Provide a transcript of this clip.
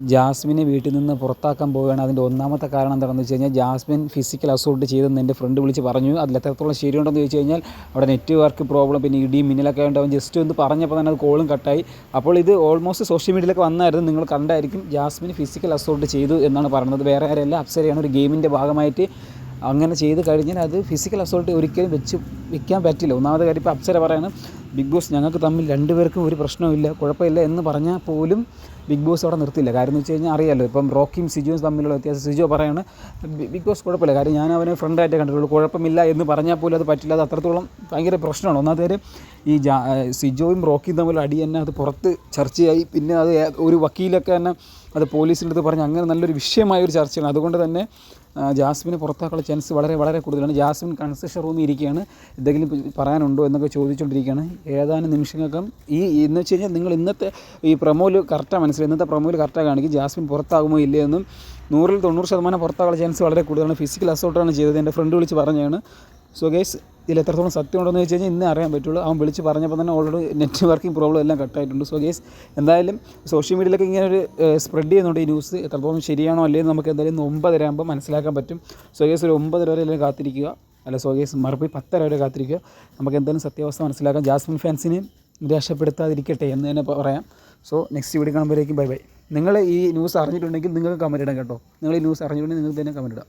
ജാസ്മിനെ വീട്ടിൽ നിന്ന് പുറത്താക്കാൻ പോവുകയാണ് അതിന്റെ ഒന്നാമത്തെ കാരണം എന്താണെന്ന് വെച്ച് കഴിഞ്ഞാൽ ജാസ്മിൻ ഫിസിക്കൽ അസോൾട്ട് ചെയ്തെന്ന് എന്റെ ഫ്രണ്ട് വിളിച്ച് പറഞ്ഞു. അതിൽ എത്രത്തോളം ശരിയുണ്ടെന്ന് ചോദിച്ചു കഴിഞ്ഞാൽ അവിടെ നെറ്റ്വർക്ക് പ്രോബ്ലം പിന്നെ ഇടിയും മിന്നലൊക്കെ ഉണ്ടാവും. ജസ്റ്റ് ഒന്ന് പറഞ്ഞപ്പോൾ തന്നെ അത് കോളും കട്ടായി അപ്പോൾ ഇത് ഓൾമോസ്റ്റ് സോഷ്യൽ മീഡിയയിലൊക്കെ വന്നായിരുന്നു. നിങ്ങൾ കണ്ടായിരിക്കും ജാസ്മിൻ ഫിസിക്കൽ അസോൾട്ട് ചെയ്തു എന്നാണ് പറയുന്നത്. വേറെ ആരെയല്ല അപ്സരയാണ് ഒരു ഗെയിമിന്റെ ഭാഗമായിട്ട് അങ്ങനെ ചെയ്ത് കഴിഞ്ഞാൽ അത് ഫിസിക്കൽ അസോൾട്ട് ഒരിക്കലും വെച്ച് വെക്കാൻ പറ്റില്ല. ഒന്നാമത്തെ കാര്യം ഇപ്പോൾ അപ്സര പറയാണ് ബിഗ് ബോസ് ഞങ്ങൾക്ക് തമ്മിൽ രണ്ടുപേർക്കും ഒരു പ്രശ്നവുമില്ല കുഴപ്പമില്ല എന്ന് പറഞ്ഞാൽ പോലും ബിഗ് ബോസ് അവിടെ നിർത്തില്ല. കാര്യം എന്ന് വെച്ച് കഴിഞ്ഞാൽ അറിയാമല്ലോ ഇപ്പം റോക്കിയും സിജോയും തമ്മിലുള്ള വ്യത്യാസം. സിജോ പറയാണ് ബിഗ് ബോസ് കുഴപ്പമില്ല. കാര്യം ഞാൻ അവനെ ഫ്രണ്ടായിട്ട് കണ്ടിട്ടുള്ളൂ. കുഴപ്പമില്ല എന്ന് പറഞ്ഞാൽ പോലും അത് പറ്റില്ല. അത് അത്രത്തോളം ഭയങ്കര പ്രശ്നമാണ്. ഒന്നാമത്തെ ഈ ജാ സിജോയും റോക്കിയും തമ്മിൽ അടി തന്നെ അത് പുറത്ത് ചർച്ചയായി. പിന്നെ അത് ഒരു വക്കീലൊക്കെ തന്നെ അത് പോലീസിന്റെ അടുത്ത് പറഞ്ഞ് അങ്ങനെ നല്ലൊരു വിഷയമായ ഒരു ചർച്ചയാണ്. അതുകൊണ്ട് തന്നെ ജാസ്മിനെ പുറത്താക്കാനുള്ള ചാൻസ് വളരെ വളരെ കൂടുതലാണ്. ജാസ്മിൻ കൺസെഷൻ റൂമിൽ ഇരിക്കുകയാണ്. എന്തെങ്കിലും പറയാനുണ്ടോ എന്നൊക്കെ ചോദിച്ചുകൊണ്ടിരിക്കുകയാണ് ഏതാനും നിമിഷങ്ങൾക്കും ഈ എന്ന് വെച്ച് കഴിഞ്ഞാൽ നിങ്ങൾ ഇന്നത്തെ ഈ പ്രൊമോയിൽ കറക്റ്റാണ് മനസ്സിലായി. ഇന്നത്തെ പ്രൊമോയിൽ കറക്റ്റാണ് കാണിക്കും. ജാസ്മിൻ പുറത്താകുമോ ഇല്ലേ എന്നും നൂറിൽ തൊണ്ണൂറ് ശതമാനം പുറത്താകാനുള്ള ചാൻസ് വളരെ കൂടുതലാണ്. ഫിസിക്കൽ അസോൾട്ടാണ് ചെയ്തത്. എന്റെ ഫ്രണ്ട് വിളിച്ച് പറഞ്ഞതാണ്. സോ ഗേസ് ഇതിൽ എത്രത്തോളം സത്യം ഉണ്ടെന്ന് വെച്ച് കഴിഞ്ഞാൽ ഇന്നേ അറിയാൻ പറ്റുള്ളൂ. അവൻ വിളിച്ച് പറഞ്ഞപ്പോൾ തന്നെ ഓൾറെഡി നെറ്റ് വർക്കിംഗ് പ്രോബ്ലം എല്ലാം കട്ടായിട്ടുണ്ട് സോ ഗേസ് എന്തായാലും സോഷ്യൽ മീഡിയയിലൊക്കെ ഇങ്ങനെ ഒരു സ്പ്രെഡ് ചെയ്യുന്നുണ്ട് ഈ ന്യൂസ് എത്രത്തോളം ശരിയാണോ അല്ലേ എന്ന് നമുക്ക് എന്തായാലും ഒമ്പതര ആകുമ്പോൾ മനസ്സിലാക്കാൻ പറ്റും. സോ ഗേസ് ഒരു ഒമ്പതര വരെ എല്ലാം കാത്തിരിക്കുക. അല്ല സോ ഗേസ് മറുപടി പത്തര വരെ കാത്തിരിക്കുക. നമുക്ക് എന്തായാലും സത്യാവസ്ഥ മനസ്സിലാക്കാം. ജാസ്മിൻ ഫാൻസിനെ നിരാശപ്പെടുത്താതിരിക്കട്ടെ എന്ന് തന്നെ പറയാം. സോ നെക്സ്റ്റ് വീഡിയോ കാണുമ്പോഴേക്കും ബൈ ബൈ നിങ്ങൾ ഈ ന്യൂസ് അറിഞ്ഞിട്ടുണ്ടെങ്കിൽ നിങ്ങൾക്ക് കമന്റ് ഇടാം കേട്ടോ. നിങ്ങൾ ഈ ന്യൂസ് അറിഞ്ഞിട്ടുണ്ടെങ്കിൽ നിങ്ങൾക്ക് തന്നെ കമന്റ് ഇടാം.